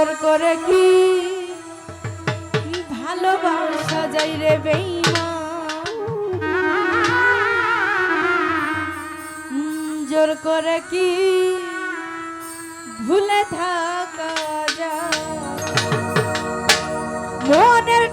তোর করে কি ভালোবাসা যাই রে বেইমা? জোর করে কি ভুলে থাকা যা মনের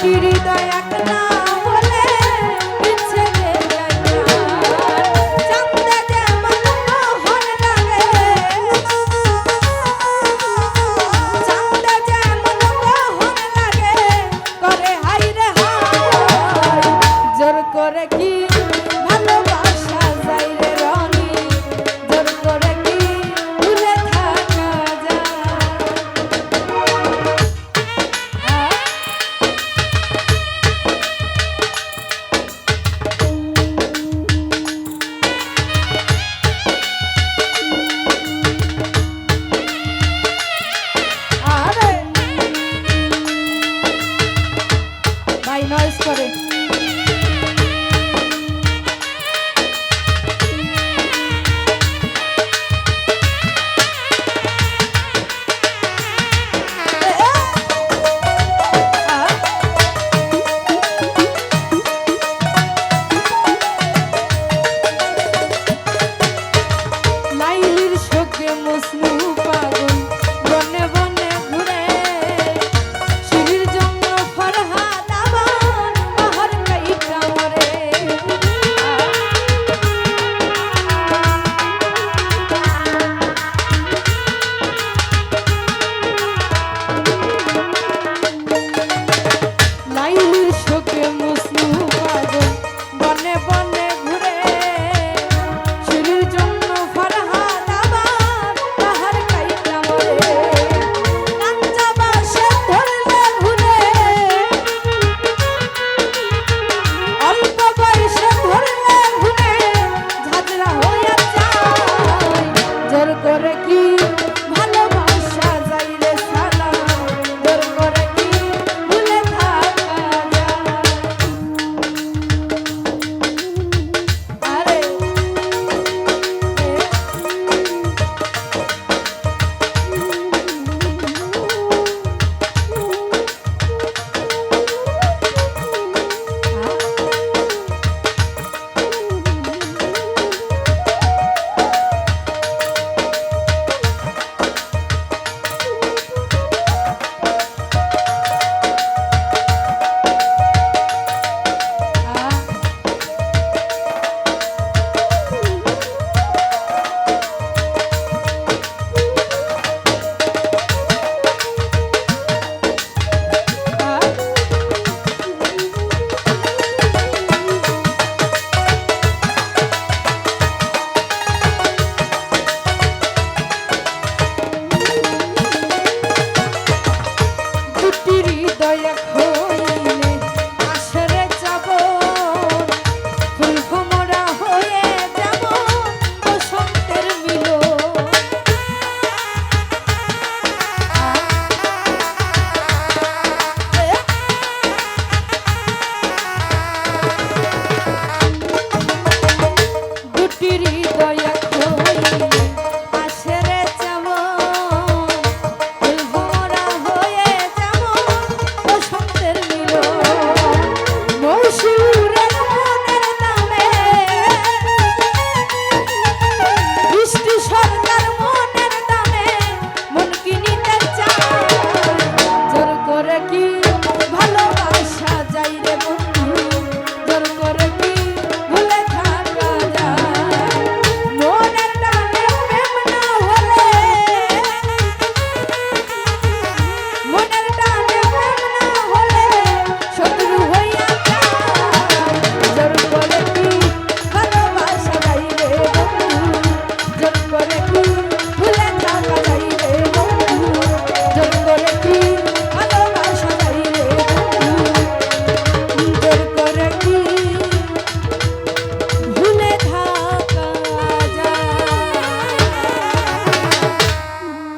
হৃদয় এক না